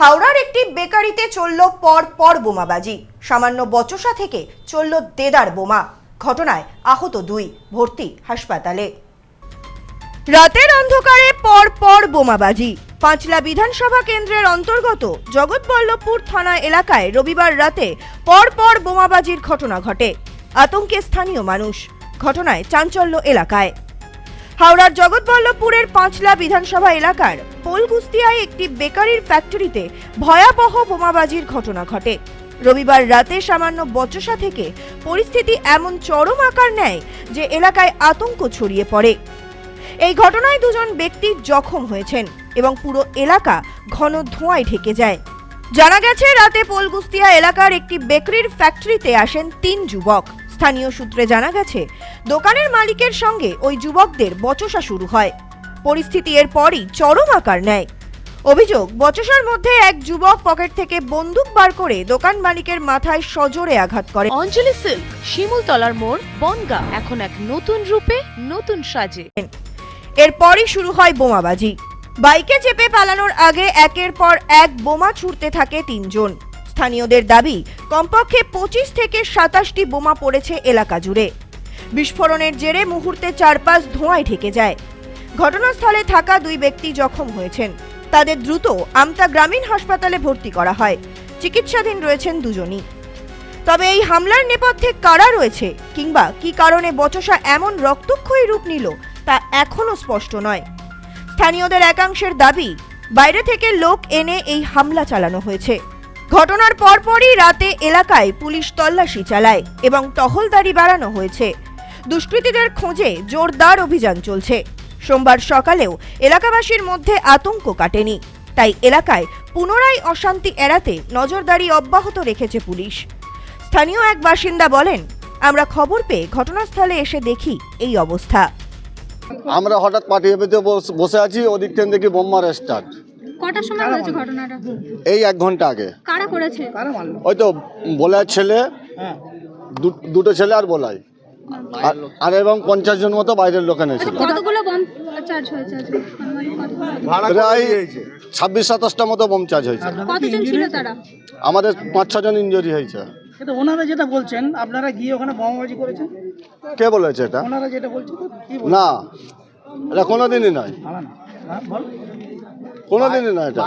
হাওড়ার একটি বেকারিতে চলল পর পর বোমাবাজি। সামান্য বচসা থেকে চলল দেদার বোমা। ঘটনায় আহত দুই, ভর্তি হাসপাতালে। রাতের অন্ধকারে পর পর বোমাবাজি। পাঁচলা বিধানসভা কেন্দ্রের অন্তর্গত জগৎবল্লভপুর থানা এলাকায় রবিবার রাতে পর পর বোমাবাজির ঘটনা ঘটে। আতঙ্কে স্থানীয় মানুষ। ঘটনায় চাঞ্চল্য এলাকায়। হাওড়ার জগৎবল্লভপুরের পাঁচলা বিধানসভা এলাকার পোলগুস্তিয়ায় একটি বেকারির ফ্যাক্টরিতে ভয়াবহ বোমাবাজির ঘটনা ঘটে। রবিবার রাতে সামান্য বচসা থেকে পরিস্থিতি এমন চরম আকার নেয় যে এলাকায় আতঙ্ক ছড়িয়ে পড়ে। এই ঘটনায় দুজন ব্যক্তি জখম হয়েছেন এবং পুরো এলাকা ঘন ধোঁয়ায় ঢেকে যায়। জানা গেছে, রাতে পোলগুস্তিয়া এলাকার একটি বেকারির ফ্যাক্টরিতে আসেন তিন যুবক। স্থানীয় সূত্রে জানা গেছে দোকানের মালিকের সঙ্গে ওই যুবকদের বচসা শুরু হয়। পরিস্থিতি এরপরই চরম আকার নেয়। অভিযোগ বচসার মধ্যে এক যুবক পকেট থেকে বন্দুক বার করে দোকান মালিকের মাথায় সজোরে আঘাত করে। অঞ্জলি সিল্ক শিমুলতলার মোড় বনগা এখন এক নতুন রূপে নতুন সাজে। এরপরই শুরু হয় বোমাবাজি। বাইকে চেপে পালানোর আগে একের পর এক বোমা ছুটতে থাকে তিনজন। স্থানীয়দের দাবি, কমপক্ষে পঁচিশ থেকে সাতাশটি বোমা পড়েছে এলাকা জুড়ে। বিস্ফোরণের জেরে মুহূর্তে চারপাশ ধোঁয়ায় ঢেকে যায়। ঘটনাস্থলে থাকা দুই ব্যক্তি জখম হয়েছেন। তাদের দ্রুত আমতা গ্রামীণ হাসপাতালে ভর্তি করা হয়। চিকিৎসাধীন রয়েছেন দুজনই। তবে এই হামলার নেপথ্যে কারা রয়েছে কিংবা কি কারণে বচসা এমন রক্তক্ষয়ী রূপ নিল, তা এখনও স্পষ্ট নয়। স্থানীয়দের একাংশের দাবি, বাইরে থেকে লোক এনে এই হামলা চালানো হয়েছে। ঘটনার পরপরই রাতে এলাকায় পুলিশ তল্লাশি চালায় এবং টহলদারি বাড়ানো হয়েছে। দুষ্কৃতীদের খোঁজে জোরদার অভিযান চলছে। সোমবার সকালেও এলাকাবাসীর মধ্যে আতঙ্ক কাটেনি। তাই এলাকায় পুনরায় অশান্তি এড়াতে নজরদারি অব্যাহত রেখেছে পুলিশ। স্থানীয় এক বাসিন্দা বলেন, আমরা খবর পেয়ে ঘটনাস্থলে এসে দেখি এই অবস্থা। আমরা হঠাৎ পেতে বসে আছি, ওদিক থেকে দেখি বোম্বার স্টার্ট কটার সময় হয়েছে ঘটনাটা? এই এক ঘণ্টা আগে। কারা করেছে? ওই তো বলার ছেলে দু- দুটো ছেলে আর বলাই। আর- আর এবং পঞ্চাশ জন মতো বাইরের লোক? প্রায় ছাব্বিশ সাতাশটা মতো বোম চার্জ হয়েছে। কতজন ছিল তারা? আমাদের পাঁচ ছজন ইঞ্জুরি হয়েছে। ওনারা যেটা বলছেন আপনারা গিয়ে ওখানে বোমাবাজি করেছেন? কে বলেছে এটা? ওনারা যেটা বলছেন না এটা কোনোদিনই নয়। না, না। এটা।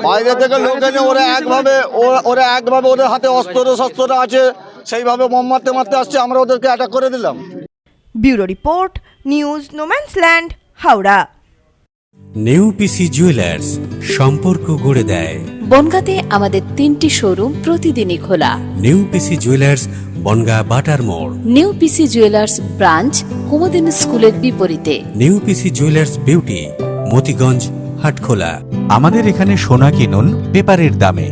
বাইরে থেকে লোক এনে ওরা একভাবে ওরা- একভাবে ওদের হাতে অস্ত্র শস্ত্র আছে সেইভাবে বোম মারতে মারতে আসছে আমরা ওদেরকে অ্যাটাক করে দিলাম। Bureau report news no man's land Howrah. New PC jewellers সম্পর্ক গড়ে দেয়। বনগাঁতে আমাদের তিনটি শোরুম প্রতিদিনই খোলা। নেউপিসি জুয়েলার্স বনগা বাটার মোড়। নিউ পিসি জুয়েলার্স ব্রাঞ্চ কুমদিন স্কুলের বিপরীতে। New PC jewellers beauty Motiganj Hatkhola. আমাদের এখানে সোনা কিনুন পেপারের দামে।